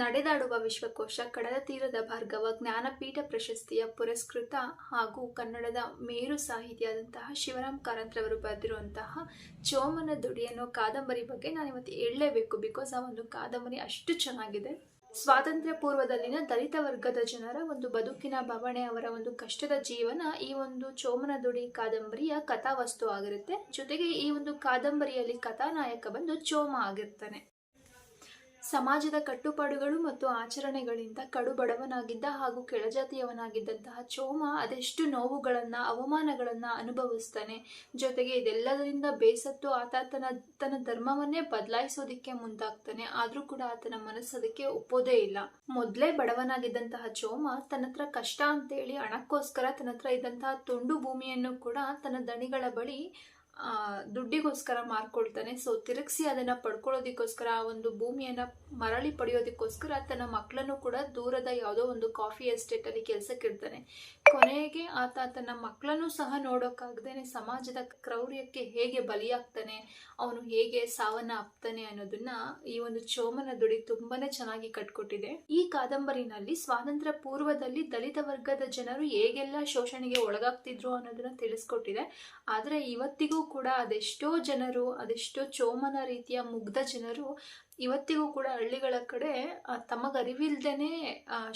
ನಡೆದಾಡುವ ವಿಶ್ವಕೋಶ ಕಡಲ ತೀರದ ಭಾರ್ಗವ ಜ್ಞಾನಪೀಠ ಪ್ರಶಸ್ತಿಯ ಪುರಸ್ಕೃತ ಹಾಗೂ ಕನ್ನಡದ ಮೇರು ಸಾಹಿತಿಯಾದಂತಹ ಶಿವರಾಮ್ ಕಾರಂತ್ರವರು ಬರೆದಿರುವಂತಹ ಚೋಮನ ದುಡಿ ಅನ್ನೋ ಕಾದಂಬರಿ ಬಗ್ಗೆ ನಾನು ಇವತ್ತು ಹೇಳಲೇಬೇಕು ಬಿಕಾಸ್ ಆ ಒಂದು ಕಾದಂಬರಿ ಅಷ್ಟು ಚೆನ್ನಾಗಿದೆ. ಸ್ವಾತಂತ್ರ್ಯ ಪೂರ್ವದಲ್ಲಿನ ದಲಿತ ವರ್ಗದ ಜನರ ಒಂದು ಬದುಕಿನ ಬವಣೆ ಅವರ ಒಂದು ಕಷ್ಟದ ಜೀವನ ಈ ಒಂದು ಚೋಮನ ದುಡಿ ಕಾದಂಬರಿಯ ಕಥಾವಸ್ತು ಆಗಿರುತ್ತೆ. ಜೊತೆಗೆ ಈ ಒಂದು ಕಾದಂಬರಿಯಲ್ಲಿ ಕಥಾನಾಯಕ ಬಂದು ಚೋಮ ಆಗಿರ್ತಾನೆ. ಸಮಾಜದ ಕಟ್ಟುಪಾಡುಗಳು ಮತ್ತು ಆಚರಣೆಗಳಿಂದ ಕಡು ಬಡವನಾಗಿದ್ದ ಹಾಗೂ ಕೆಳಜಾತಿಯವನಾಗಿದ್ದಂತಹ ಚೋಮ ಅದೆಷ್ಟು ನೋವುಗಳನ್ನ, ಅವಮಾನಗಳನ್ನ ಅನುಭವಿಸ್ತಾನೆ. ಜೊತೆಗೆ ಇದೆಲ್ಲದರಿಂದ ಬೇಸತ್ತು ಆತ ತನ್ನ ತನ್ನ ಧರ್ಮವನ್ನೇ ಬದಲಾಯಿಸೋದಿಕ್ಕೆ ಮುಂದಾಗ್ತಾನೆ. ಆದ್ರೂ ಕೂಡ ಆತನ ಮನಸ್ಸು ಅದಕ್ಕೆ ಒಪ್ಪೋದೇ ಇಲ್ಲ. ಮೊದಲೇ ಬಡವನಾಗಿದ್ದಂತಹ ಚೋಮ ತನ್ನ ಹತ್ರ ಕಷ್ಟ ಅಂತೇಳಿ ಹಣಕ್ಕೋಸ್ಕರ ತನ್ನ ಹತ್ರ ಇದ್ದಂತಹ ತುಂಡು ಭೂಮಿಯನ್ನು ಕೂಡ ತನ್ನ ದಣಿಗಳ ಬಳಿ ದುಡ್ಡಿಗೋಸ್ಕರ ಮಾರ್ಕೊಳ್ತಾನೆ. ಸೊ ತಿರುಗಿಸಿ ಅದನ್ನು ಪಡ್ಕೊಳ್ಳೋದಕ್ಕೋಸ್ಕರ, ಆ ಒಂದು ಭೂಮಿಯನ್ನು ಮರಳಿ ಪಡೆಯೋದಕ್ಕೋಸ್ಕರ ತನ್ನ ಮಕ್ಕಳನ್ನು ಕೂಡ ದೂರದ ಯಾವುದೋ ಒಂದು ಕಾಫಿ ಎಸ್ಟೇಟಲ್ಲಿ ಕೆಲಸಕ್ಕೆ ಇಡ್ತಾನೆ. ಕೊನೆಗೆ ಆತ ತನ್ನ ಮಕ್ಕಳನ್ನು ಸಹ ನೋಡೋಕ್ಕಾಗ್ದೇ ಸಮಾಜದ ಕ್ರೌರ್ಯಕ್ಕೆ ಹೇಗೆ ಬಲಿಯಾಗ್ತಾನೆ, ಅವನು ಹೇಗೆ ಸಾವನ್ನ ಅಪ್ತಾನೆ ಅನ್ನೋದನ್ನ ಈ ಒಂದು ಚೋಮನ ದುಡಿ ತುಂಬಾನೇ ಚೆನ್ನಾಗಿ ಕಟ್ಕೊಟ್ಟಿದೆ. ಈ ಕಾದಂಬರಿನಲ್ಲಿ ಸ್ವಾತಂತ್ರ್ಯ ಪೂರ್ವದಲ್ಲಿ ದಲಿತ ವರ್ಗದ ಜನರು ಹೇಗೆಲ್ಲ ಶೋಷಣೆಗೆ ಒಳಗಾಗ್ತಿದ್ರು ಅನ್ನೋದನ್ನ ತಿಳಿಸ್ಕೊಟ್ಟಿದೆ. ಆದರೆ ಇವತ್ತಿಗೂ ಕೂಡ ಅದೆಷ್ಟೋ ಜನರು, ಅದೆಷ್ಟೋ ಚೋಮನ ರೀತಿಯ ಮುಗ್ಧ ಜನರು ಇವತ್ತಿಗೂ ಕೂಡ ಹಳ್ಳಿಗಳ ಕಡೆ ತಮಗರಿವಿಲ್ದೇ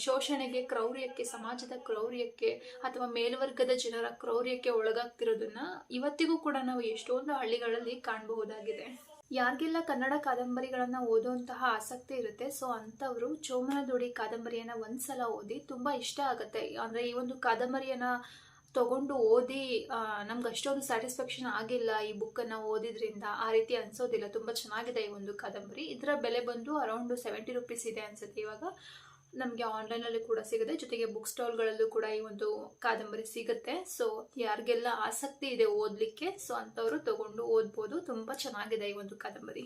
ಶೋಷಣೆಗೆ, ಕ್ರೌರ್ಯಕ್ಕೆ, ಸಮಾಜದ ಕ್ರೌರ್ಯಕ್ಕೆ ಅಥವಾ ಮೇಲ್ವರ್ಗದ ಜನರ ಕ್ರೌರ್ಯಕ್ಕೆ ಒಳಗಾಗ್ತಿರೋದನ್ನ ಇವತ್ತಿಗೂ ಕೂಡ ನಾವು ಎಷ್ಟೊಂದು ಹಳ್ಳಿಗಳಲ್ಲಿ ಕಾಣಬಹುದಾಗಿದೆ. ಯಾರಿಗೆಲ್ಲ ಕನ್ನಡ ಕಾದಂಬರಿಗಳನ್ನ ಓದುವಂತಹ ಆಸಕ್ತಿ ಇರುತ್ತೆ, ಸೊ ಅಂಥವ್ರು ಚೋಮನ ಕಾದಂಬರಿಯನ್ನು ಕಾದಂಬರಿಯನ್ನ ಒಂದ್ಸಲ ಓದಿ ತುಂಬಾ ಇಷ್ಟ ಆಗುತ್ತೆ. ಅಂದ್ರೆ ಈ ಒಂದು ಕಾದಂಬರಿಯನ್ನ ತಗೊಂಡು ಓದಿ ನಮ್ಗೆ ಅಷ್ಟೊಂದು ಸ್ಯಾಟಿಸ್ಫ್ಯಾಕ್ಷನ್ ಆಗಿಲ್ಲ ಈ ಬುಕ್ಕನ್ನು ಓದಿದ್ರಿಂದ. ಆ ರೀತಿ ಅನ್ಸೋದಿಲ್ಲ. ತುಂಬ ಚೆನ್ನಾಗಿದೆ ಈ ಒಂದು ಕಾದಂಬರಿ. ಇದರ ಬೆಲೆ ಬಂದು ಅರೌಂಡ್ ಸೆವೆಂಟಿ ರುಪೀಸ್ ಇದೆ ಅನ್ಸುತ್ತೆ. ಇವಾಗ ನಮಗೆ ಆನ್ಲೈನಲ್ಲಿ ಕೂಡ ಸಿಗುತ್ತೆ. ಜೊತೆಗೆ ಬುಕ್ ಸ್ಟಾಲ್ಗಳಲ್ಲೂ ಕೂಡ ಈ ಒಂದು ಕಾದಂಬರಿ ಸಿಗುತ್ತೆ. ಸೊ ಯಾರಿಗೆಲ್ಲ ಆಸಕ್ತಿ ಇದೆ ಓದಲಿಕ್ಕೆ, ಸೊ ಅಂಥವರು ತಗೊಂಡು ಓದ್ಬೋದು. ತುಂಬ ಚೆನ್ನಾಗಿದೆ ಈ ಒಂದು ಕಾದಂಬರಿ.